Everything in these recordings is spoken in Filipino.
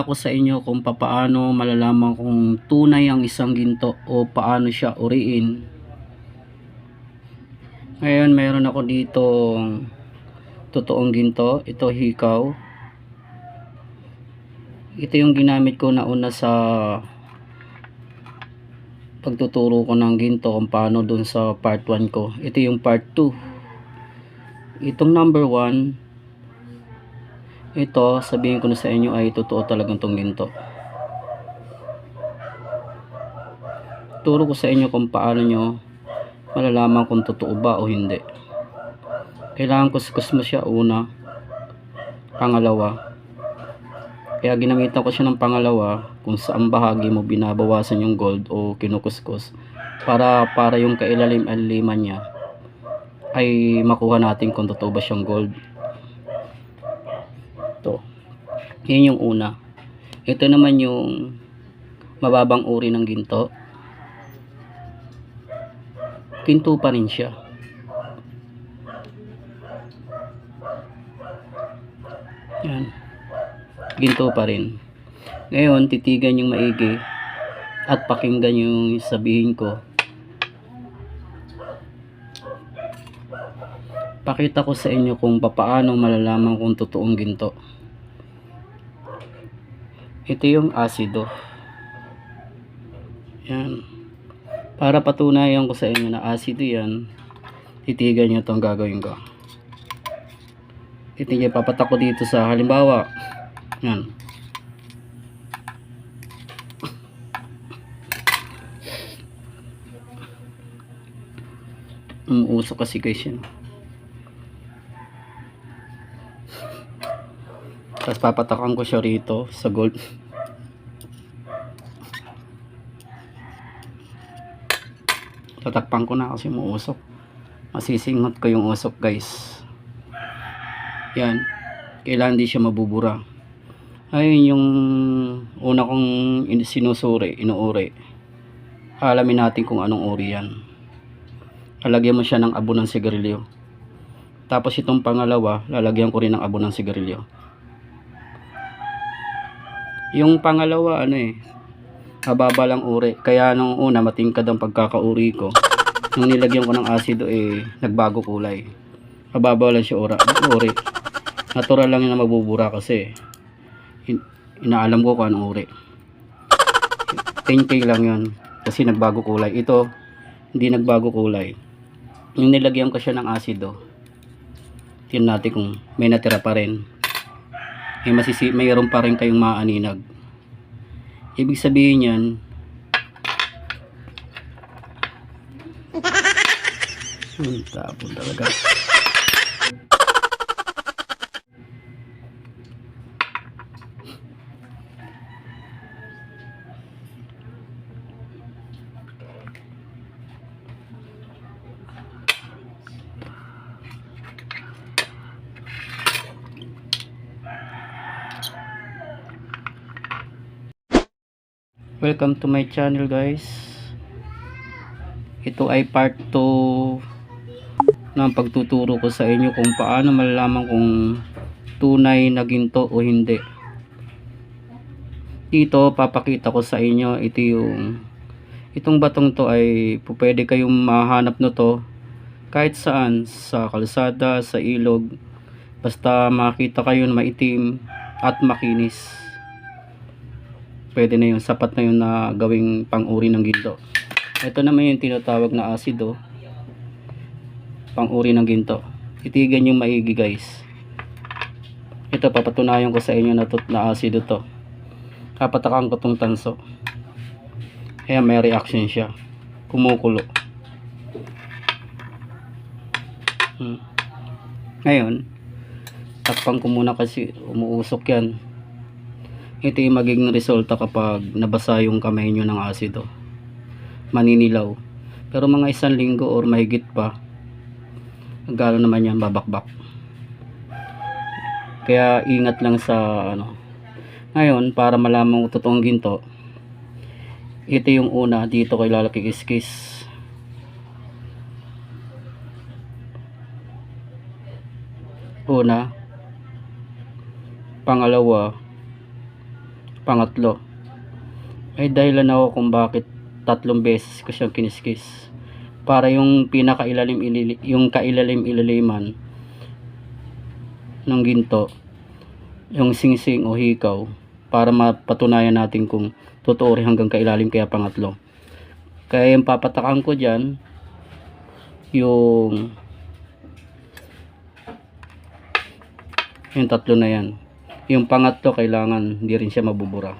ko sa inyo kung papaano malalaman kung tunay ang isang ginto o paano siya uriin. Ngayon, meron ako dito totoong ginto. Ito hikaw. Ito yung ginamit ko na una sa pagtuturo ko ng ginto kung paano dun sa part 1 ko. Ito yung part 2. Itong number 1, ito, sabihin ko na sa inyo ay totoo talagang tong ginto. Turo ko sa inyo kung paano nyo malalaman kung totoo ba o hindi. Kailangan kuskus mo siya una, pangalawa. Kaya ginamitan ko siya ng pangalawa kung saan bahagi mo binabawasan yung gold o kinukuskus para para yung kailalim-aliman niya ay makuha natin kung totoo ba siyang gold. Ito. Yun yung una. Ito naman yung mababang uri ng ginto. Ginto pa rin siya. Yan. Ginto pa rin. Ngayon, titigan yung maigi at pakinggan yung sabihin ko. Pakita ko sa inyo kung papaano malalaman kung totoong ginto. Ito yung asido. Yan. Para patunayan ko sa inyo na asido yan, titigan nyo itong gagawin ko. Titigan, papatak ko dito sa halimbawa. Yan. Umuusok kasi guys yan. Tapos papatakan ko siya rito sa gold. Tatakpan ko na kasi umuusok. Masisingot ko yung usok guys. Yan. Kailangan di siya mabubura. Ayun yung una kong in- sinusuri, inuuri. Alamin natin kung anong uri yan. Lalagyan mo siya ng abo ng sigarilyo. Tapos itong pangalawa, lalagyan ko rin ng abo ng sigarilyo. Yung pangalawa, ano eh, mababa lang uri. Kaya nung una, matingkad ang pagkakauri ko. Nung nilagyan ko ng asido, eh, nagbago kulay. Mababa lang siya ura, uri. Natural lang yun na mabubura kasi in- inaalam ko kung anong uri. 10k lang yun. Kasi nagbago kulay. Ito, hindi nagbago kulay. Yung nilagyan ko siya ng asido, tingnan natin kung may natira pa rin may masisi mayroon pa rin kayong maaninag ibig sabihin yan hmm, tapon talaga welcome to my channel guys. Ito ay part 2 ng pagtuturo ko sa inyo kung paano malalaman kung tunay na ginto o hindi. Dito papakita ko sa inyo ito yung itong batong to ay pwede kayong mahanap no to kahit saan sa kalsada, sa ilog. Basta makita kayo na maitim at makinis pwede na yung sapat na yun na gawing pang-uri ng ginto. Ito naman yung tinatawag na asido. Pang-uri ng ginto. Titigan yung maigi guys. Ito papatunayan ko sa inyo na, to, na asido to. Kapatakan ko tong tanso. Kaya may reaction siya. Kumukulo. Hmm. Ngayon, takpan ko muna kasi umuusok yan ito yung magiging resulta kapag nabasa yung kamay nyo ng asido. Maninilaw. Pero mga isang linggo or mahigit pa gano'n naman yan babakbak. Kaya ingat lang sa ano. Ngayon para malaman kung totoong ginto ito yung una dito kay lalaki kiskis una. Pangalawa Pangatlo, may dahilan ako kung bakit tatlong beses ko siyang kiniskis. Para yung pinakailalim yung kailalim ililiman ng ginto, yung singsing o hikaw, para mapatunayan natin kung totoo rin hanggang kailalim kaya pangatlo. Kaya yung papatakan ko dyan, yung yung tatlo na yan. Yung pangatlo kailangan hindi rin siya mabubura.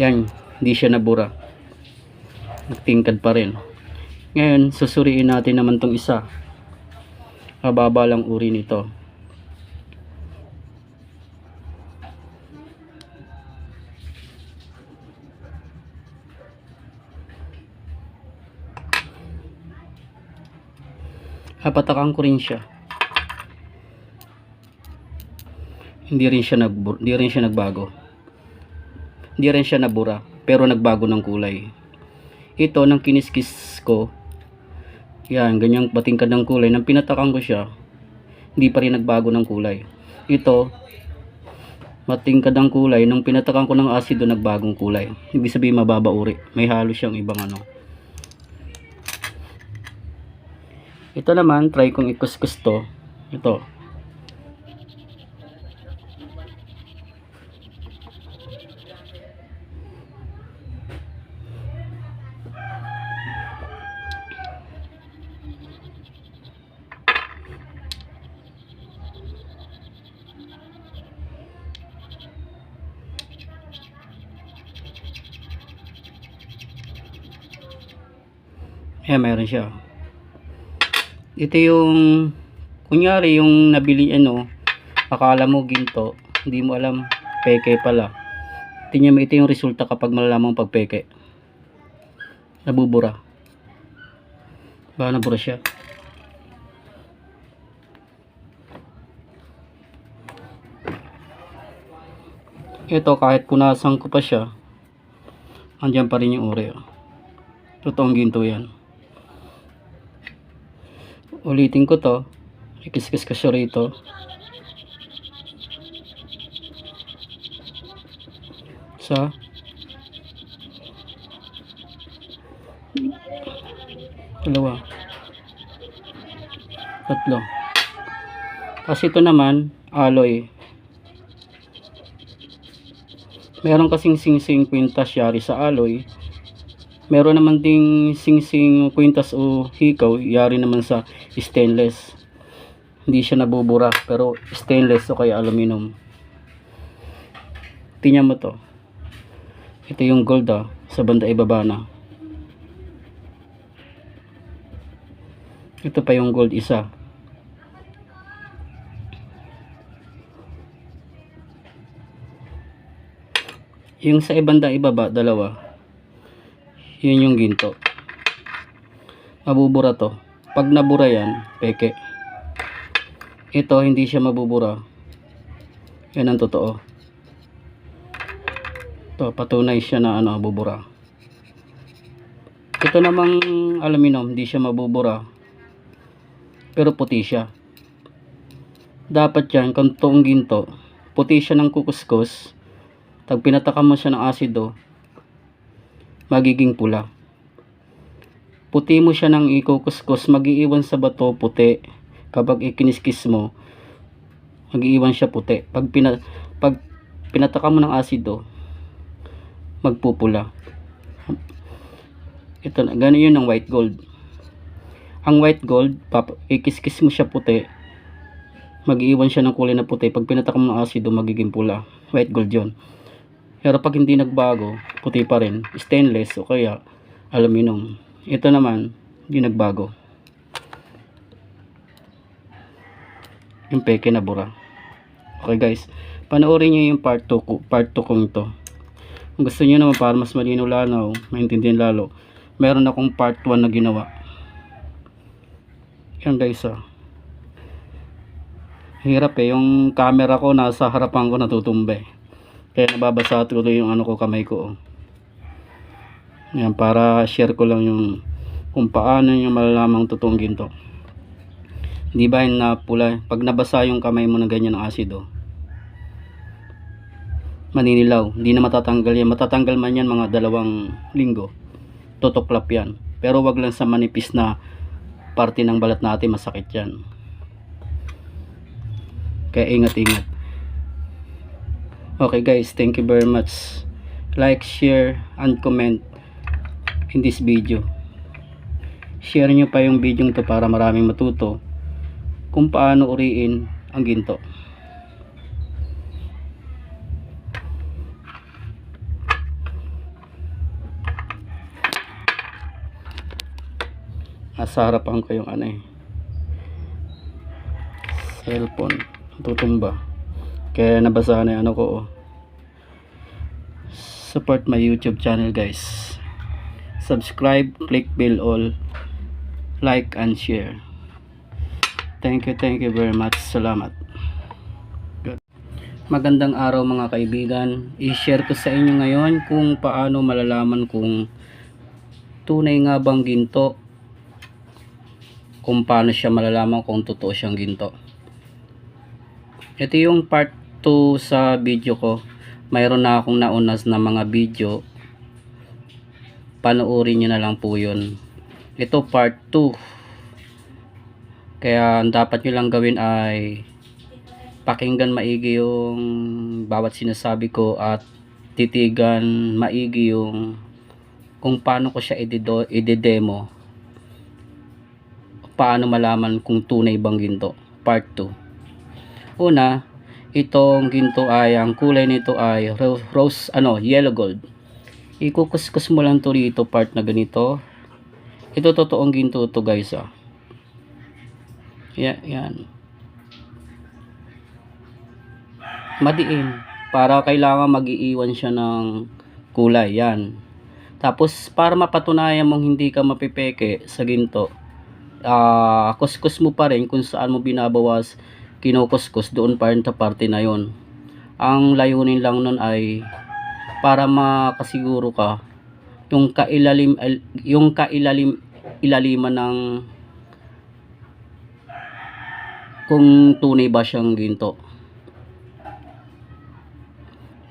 Yan, hindi siya nabura. Nagtingkad pa rin. Ngayon, susuriin natin naman tong isa. Mababa lang uri nito. Hapatakan ko rin siya. Hindi rin siya nag hindi rin siya nagbago. Hindi rin siya nabura, pero nagbago ng kulay. Ito nang kiniskis ko. Yan, ganyang patingkad ng kulay. Nang pinatakan ko siya, hindi pa rin nagbago ng kulay. Ito, matingkad ang kulay. Nang pinatakan ko ng asido, nagbagong kulay. Ibig sabihin mababa uri. May halo siyang ibang ano. Ito naman, try kong ikuskus to. Ito. Ayan, meron siya. Ito yung, kunyari yung nabili ano, akala mo ginto, hindi mo alam, peke pala. Tingnan mo ito yung resulta kapag malalaman pag peke. Nabubura. Baka nabura siya. Ito kahit punasan ko pa siya, andyan pa rin yung uri. oh. Totoong ginto yan. Ulitin ko to. Ikiskis ko siya rito. Sa? Dalawa. Tatlo. Kasi ito naman alloy. Meron kasing sing-sing kwintas yari sa alloy. Meron naman ding sing-sing kwintas o hikaw yari naman sa stainless. Hindi siya nabubura pero stainless o kaya aluminum. Tingnan mo to. Ito yung gold ah sa banda ibaba na. Ito pa yung gold isa. Yung sa ibanda ibaba dalawa. Yun yung ginto. Mabubura to pag nabura yan peke. Ito hindi siya mabubura. Yan ang totoo. To patunay siya na ano mabubura ito namang aluminum hindi siya mabubura. Pero puti siya. Dapat yan kung toong ginto. Puti siya ng kukuskus. Pag pinatakan mo siya ng asido magiging pula puti mo siya ng ikukuskus magiiwan sa bato puti. Kapag ikiniskis mo magiiwan siya puti. Pag, pina, pag pinatakan mo ng asido magpupula. Ito na ganun yun ang white gold. Ang white gold pap, ikiskis mo siya puti magiiwan siya ng kulay na puti. Pag pinatakan mo ng asido magiging pula. White gold yun. Pero pag hindi nagbago, puti pa rin, stainless o kaya aluminum. Ito naman, hindi nagbago. Yung peke na bura. Okay guys, panoorin nyo yung part 2 ko, part 2 kong ito. Kung gusto nyo naman para mas malinaw lanaw, maintindihan lalo, meron akong part 1 na ginawa. Yan guys ah. Hirap eh, yung camera ko nasa harapan ko natutumba eh. Kaya nababasa tuloy yung ano ko kamay ko. oh. Yan, para share ko lang yung kung paano yung malalamang totoong ginto. Di ba yung napula? Pag nabasa yung kamay mo na ganyan ng asido, maninilaw. Hindi na matatanggal yan. Matatanggal man yan mga dalawang linggo. Tutuklap yan. Pero wag lang sa manipis na parte ng balat natin masakit yan. Kaya ingat-ingat. Okay guys, thank you very much. Like, share, and comment in this video. Share nyo pa yung video to para maraming matuto kung paano uriin ang ginto. Nasa harapan ko yung ano eh. Cellphone. Tutumba. Kaya nabasa na yung ano ko. oh. Support my YouTube channel guys. Subscribe, click bell all, like and share. Thank you, thank you very much. Salamat. Good. Magandang araw mga kaibigan. I-share ko sa inyo ngayon kung paano malalaman kung tunay nga bang ginto kung paano siya malalaman kung totoo siyang ginto. Ito yung part 2 sa video ko. Mayroon na akong naunas na mga video. Panoorin nyo na lang po yun. Ito part 2. Kaya ang dapat nyo lang gawin ay pakinggan maigi yung bawat sinasabi ko at titigan maigi yung kung paano ko siya idido, ididemo paano malaman kung tunay bang ginto part 2 una itong ginto ay ang kulay nito ay ro- rose ano yellow gold ikukuskus mo lang to rito part na ganito. Ito totoong ginto to guys ah. Yan, yan. madiin para kailangan magiiwan siya ng kulay yan. Tapos para mapatunayan mong hindi ka mapipeke sa ginto ah kuskus mo pa rin kung saan mo binabawas kinukuskus doon pa rin sa parte na yon ang layunin lang nun ay para makasiguro ka yung kailalim yung kailalim ilaliman ng kung tunay ba siyang ginto.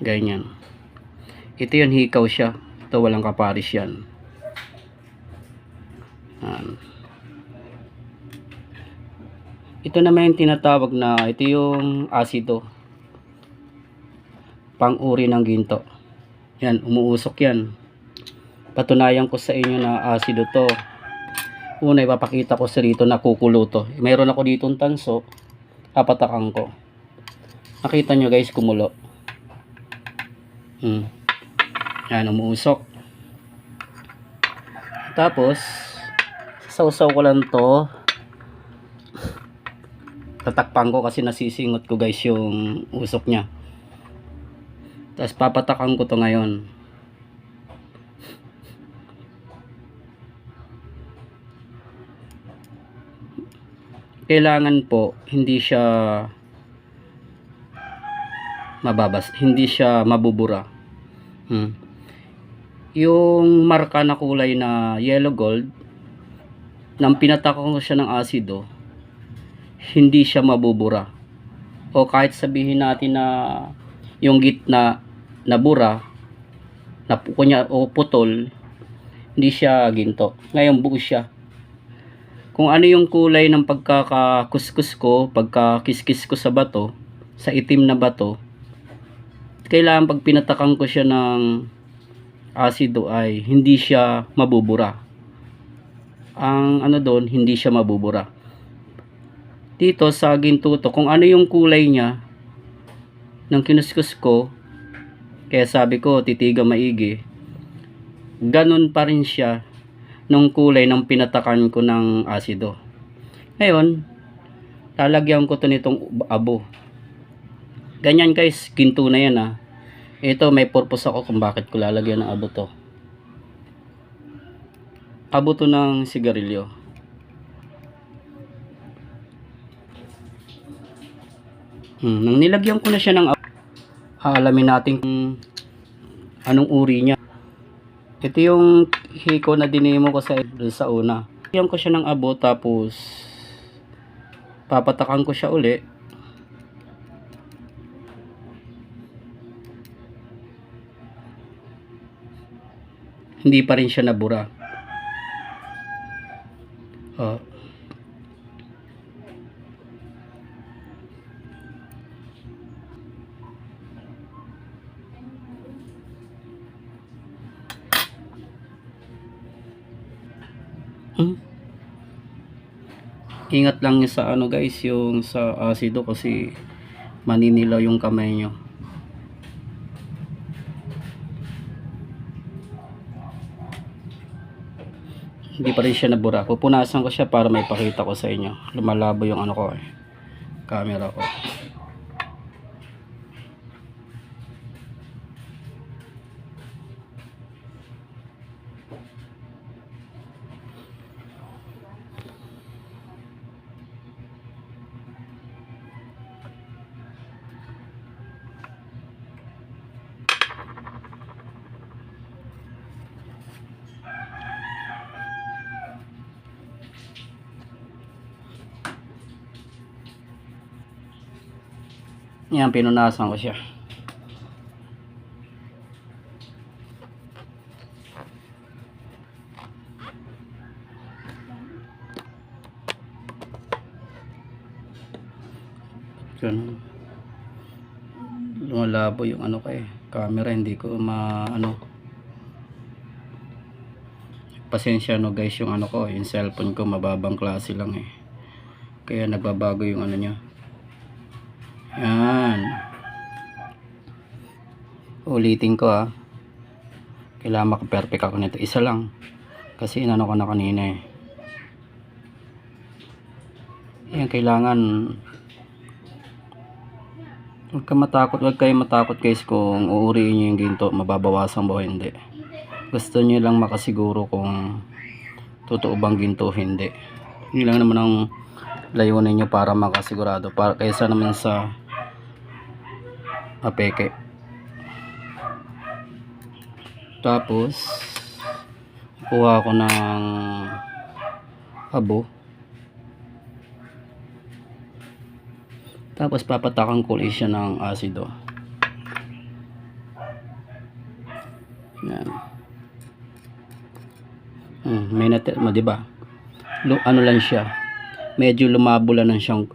Ganyan. Ito yun hikaw siya. Ito walang kaparis yan. Yan. ito naman yung tinatawag na ito yung asido. Pang-uri ng ginto yan umuusok yan. Patunayan ko sa inyo na asido to una ipapakita ko sa rito na kukulo to. Meron ako dito tanso papatakan ko nakita nyo guys kumulo. Hmm. yan umuusok. Tapos sausaw ko lang to. Tatakpan ko kasi nasisingot ko guys yung usok niya tapos papatakan ko to ngayon. Kailangan po hindi siya mababas hindi siya mabubura. Hmm. yung marka na kulay na yellow gold nang pinatakan ko siya ng asido hindi siya mabubura. O kahit sabihin natin na yung gitna nabura na kunya o putol hindi siya ginto. Ngayon buo siya. Kung ano yung kulay ng pagkakakuskus ko pagkakiskis ko sa bato sa itim na bato kailangan pag pinatakan ko siya ng asido ay hindi siya mabubura. Ang ano doon hindi siya mabubura. Dito sa gintuto kung ano yung kulay niya ng kinuskus ko kaya sabi ko titiga maigi. Ganun pa rin siya nung kulay ng pinatakan ko ng asido. Ngayon lalagyan ko to nitong abo. Ganyan guys ginto na yan ah. Ito may purpose ako kung bakit ko lalagyan ng abo to. Abo to ng sigarilyo. Hmm, nang nilagyan ko na siya ng aalamin natin kung anong uri niya. Ito yung hiko na dinemo ko sa, sa una. Iyan ko siya ng abo tapos papatakan ko siya uli. Hindi pa rin siya nabura. Oh. Ingat lang niyo sa ano guys, yung sa asido kasi maninilaw yung kamay nyo. Hindi pa rin siya nabura. Pupunasan ko siya para may pakita ko sa inyo. Lumalabo yung ano ko eh. Camera ko. Yan, pinunasan ko siya. Ganun. Lumalabo yung ano kay camera, hindi ko ma ano. Pasensya no guys yung ano ko, yung cellphone ko mababang klase lang eh. Kaya nagbabago yung ano niya. Yan. Ulitin ko ah. Kailangan makaperfect ako nito. Isa lang. Kasi inano ko na kanina eh. Yan, kailangan Huwag ka matakot, huwag kayo matakot guys kung uuriin nyo yung ginto, mababawasan ba o hindi. Gusto nyo lang makasiguro kung totoo bang ginto hindi. Yun lang naman ang layunin nyo para makasigurado. Para kaysa naman sa apeke. Tapos, kuha ko ng abo. Tapos papatakan ko ulit siya ng asido. Yan. Hmm, may natin, mo, di ba? Lu- ano lang siya. Medyo lumabo lang ng siyang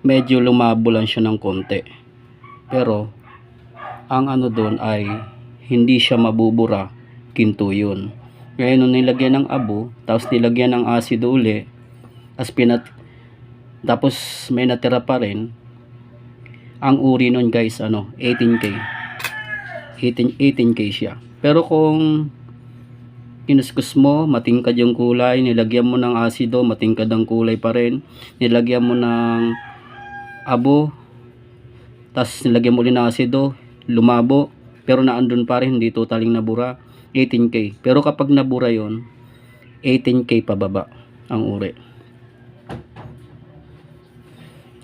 medyo lumabo lang siya ng konti. Pero ang ano doon ay hindi siya mabubura, ginto yun. Ngayon nung nilagyan ng abo, tapos nilagyan ng asido uli, as pinat tapos may natira pa rin, ang uri nun guys, ano, 18K. 18, 18K siya. Pero kung kinuskus mo, matingkad yung kulay, nilagyan mo ng asido, matingkad ang kulay pa rin, nilagyan mo ng abo, tas nilagyan mo ulit ng asido, lumabo, pero naandun pa rin, hindi totaling nabura, 18K. Pero kapag nabura yon 18K pababa ang uri.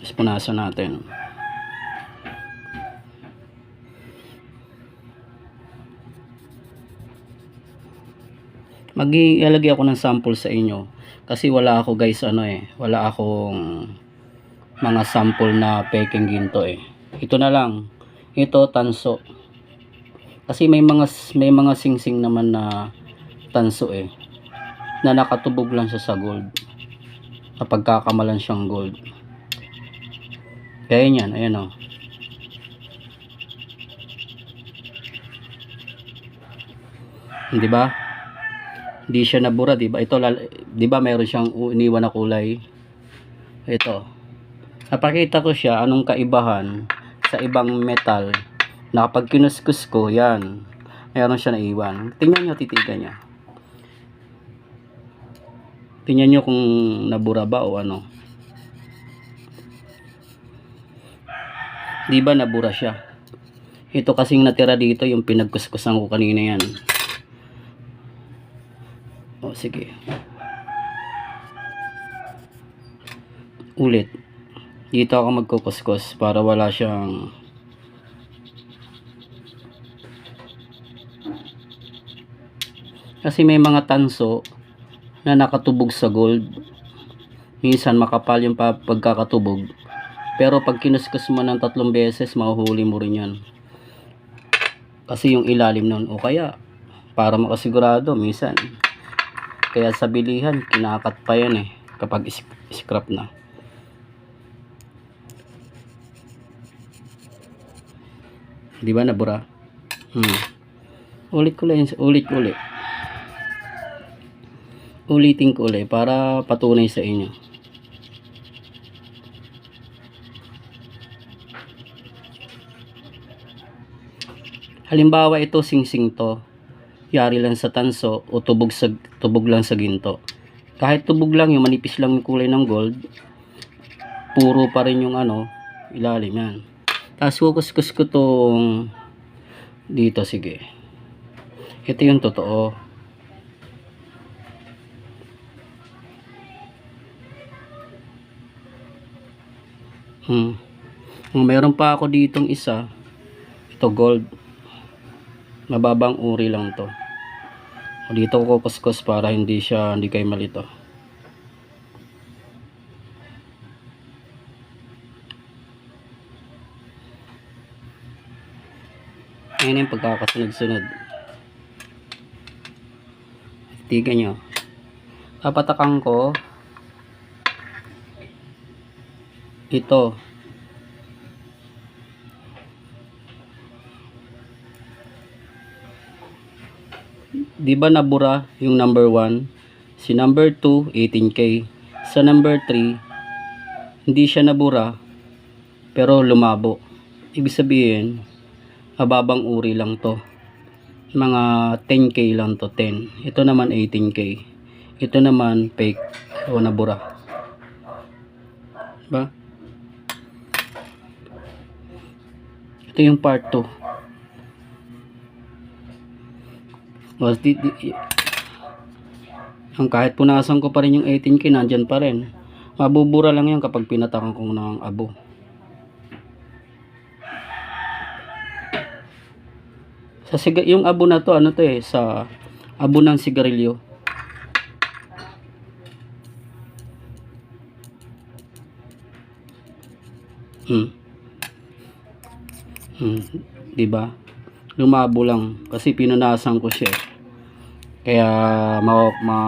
Tapos punasan natin. Mag-ialagay ako ng sample sa inyo kasi wala ako guys ano eh, wala akong mga sample na peking ginto eh. Ito na lang. Ito tanso. Kasi may mga may mga singsing naman na tanso eh na nakatubog lang siya sa gold. Kapag kakamalan siyang gold. Kaya yan, ayan oh. Di ba? Hindi siya nabura, di ba? Ito, di ba mayroon siyang iniwan na kulay? Ito. Napakita ko siya anong kaibahan sa ibang metal na kapag kinuskus ko, yan. Mayroon siya naiwan. Tingnan nyo, titigan niya. Tingnan nyo kung nabura ba o ano. Di ba nabura siya? Ito kasing natira dito yung pinagkuskusan ko kanina yan. O sige. Ulit. Dito ako magkukuskus para wala siyang Kasi may mga tanso na nakatubog sa gold. Minsan makapal yung pa- pagkakatubog. Pero pag kinuskus mo ng tatlong beses, mahuhuli mo rin yan. Kasi yung ilalim nun. O kaya, para makasigurado minsan. Kaya sa bilihan, kinakat pa yan eh kapag scrap na. Di ba nabura? Hmm. Ulit ko lang, ulit ulit. Ulitin ko ulit para patunay sa inyo. Halimbawa ito singsing to. Yari lang sa tanso o tubog sa tubog lang sa ginto. Kahit tubog lang yung manipis lang yung kulay ng gold, puro pa rin yung ano, ilalim yan. Tapos kukuskus ko tong dito sige. Ito yung totoo. Hmm. Meron pa ako ditong isa. Ito gold. Mababang uri lang to. Dito ko kukuskus para hindi siya hindi kayo malito. Ayan yung pagkakasunod-sunod. Tigan nyo. Papatakan ko ito. Di ba nabura yung number 1? Si number 2, 18k. Sa number 3, hindi siya nabura, pero lumabo. Ibig sabihin, mababang uri lang to. Mga 10k lang to, 10. Ito naman 18k. Ito naman fake o nabura. Diba? Ito yung part 2. Was di, di, ang kahit punasan ko pa rin yung 18k, nandyan pa rin. Mabubura lang yan kapag pinatakan ko ng abo. Sa siga, yung abo na to, ano to eh, sa abo ng sigarilyo. Hmm. Hmm, 'di ba? Lumabo lang kasi pinunasan ko siya. eh. Kaya ma, ma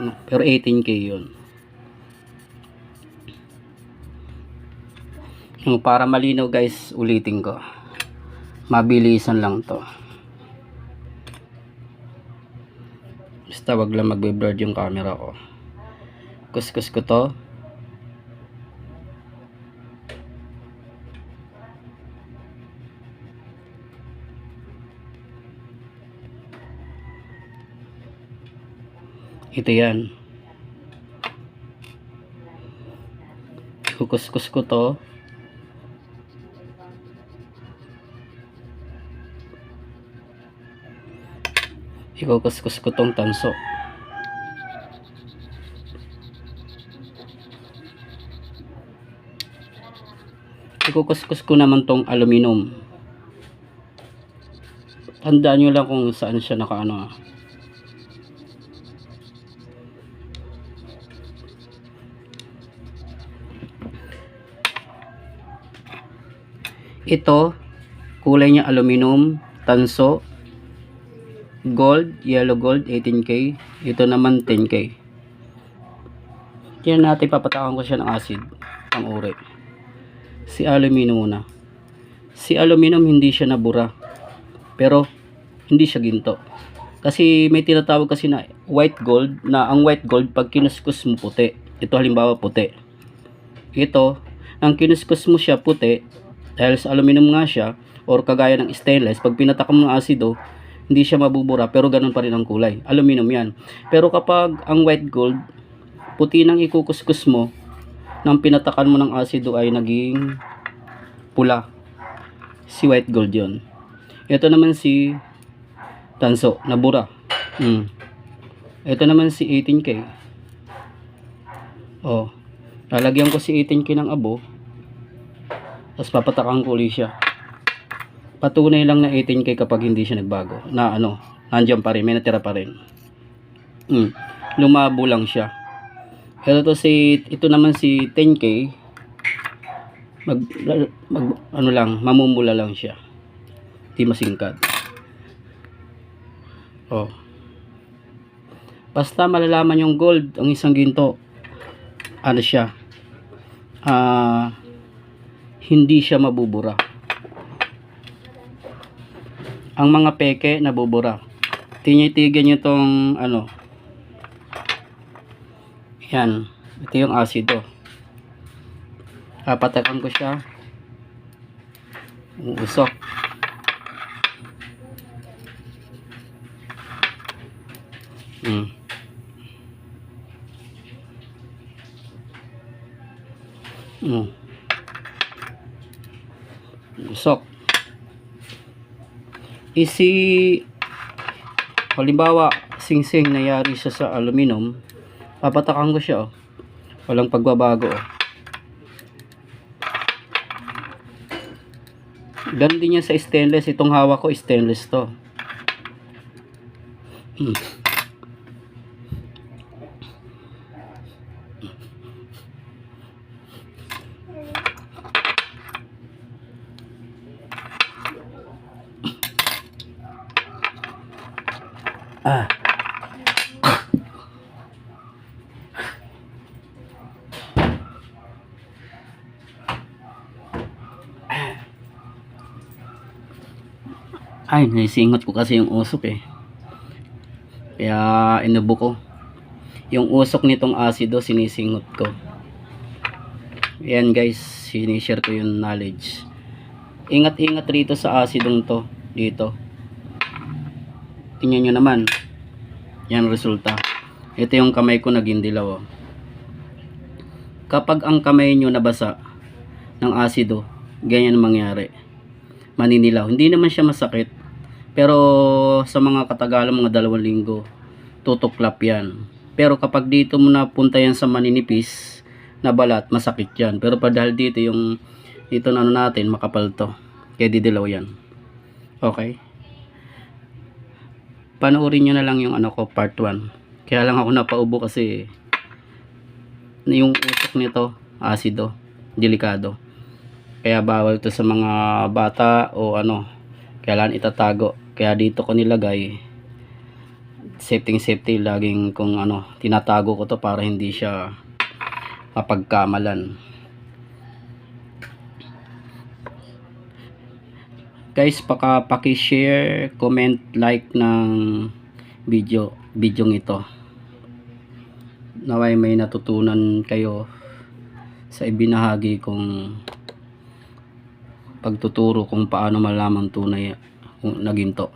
ano, pero 18k 'yun. Yung para malinaw guys, ulitin ko. Mabilisan lang 'to. Basta wag lang magbe-blur yung camera ko. Kuskus ko 'to. Ito yan. Kukuskus ko to. Ikukuskus ko tong tanso. Ikukuskus ko naman tong aluminum. Tandaan nyo lang kung saan siya nakaano ah. Ito, kulay niya aluminum, tanso, gold, yellow gold, 18K. Ito naman 10K. Yan natin papatakan ko siya ng acid, pang uri. Si aluminum muna. Si aluminum hindi siya nabura. Pero, hindi siya ginto. Kasi may tinatawag kasi na white gold, na ang white gold pag kinuskus mo puti. Ito halimbawa puti. Ito, ang kinuskus mo siya puti, dahil sa aluminum nga siya or kagaya ng stainless pag pinatakam ng asido hindi siya mabubura pero ganun pa rin ang kulay. Aluminum yan. Pero kapag ang white gold puti nang ikukuskus mo nang pinatakan mo ng asido ay naging pula. Si white gold yon ito naman si tanso nabura. Hmm. ito naman si 18k oh lalagyan ko si 18k ng abo tapos papatakan ko ulit siya. Patunay lang na 18k kapag hindi siya nagbago. Na ano, nandiyan pa rin, may natira pa rin. Mm, lumabo lang siya. Ito to si, ito naman si 10k. Mag, mag ano lang, mamumula lang siya. Di masingkad. Oh. Basta malalaman yung gold, ang isang ginto, ano siya, ah, hindi siya mabubura. Ang mga peke, nabubura. Tinitigan nyo tong, ano, yan, ito yung asido. Papatakan ko siya. Uusok. Mm. Mm. Usok. Isi halimbawa sing-sing nayari siya sa aluminum, papatakan ko siya oh. Walang pagbabago oh. Ganun din sa stainless. Itong hawak ko stainless to. Hmm. Ah. Ay, naisingot ko kasi yung usok eh. Kaya inubo ko. Yung usok nitong asido sinisingot ko. Yan guys, sinishare ko yung knowledge. Ingat-ingat rito sa asidong to. Dito. Tingnan nyo naman. Yan resulta. Ito yung kamay ko naging dilaw. oh. Kapag ang kamay nyo nabasa ng asido, ganyan ang mangyari maninilaw. Hindi naman siya masakit. Pero sa mga katagalan, mga dalawang linggo, tutuklap yan. Pero kapag dito mo napunta yan sa maninipis na balat, masakit yan. Pero pa dahil dito yung dito na ano natin, makapal to. Kaya didilaw yan. Okay? Panoorin nyo na lang yung ano ko, part 1. Kaya lang ako napaubo kasi yung usok nito, asido, delikado. Kaya bawal to sa mga bata o ano, kailangan itatago. Kaya dito ko nilagay safety safety laging kung ano, tinatago ko to para hindi siya mapagkamalan. Guys, paka paki-share, comment, like ng video, video ito. Naway may natutunan kayo sa ibinahagi kong pagtuturo kung paano malaman tunay kung naginto.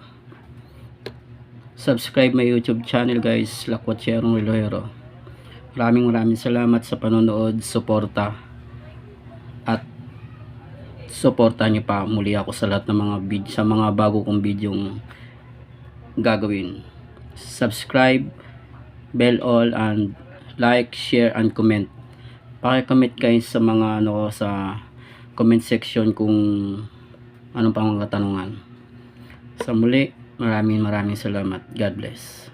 Subscribe my YouTube channel guys, Lakwat Cherong Relohero. Maraming maraming salamat sa panonood, suporta suportahan niyo pa muli ako sa lahat ng mga video, sa mga bago kong bidyong gagawin. Subscribe, bell all and like, share and comment. Paki-comment guys sa mga ano sa comment section kung anong pang mga katanungan. Sa muli, maraming maraming salamat. God bless.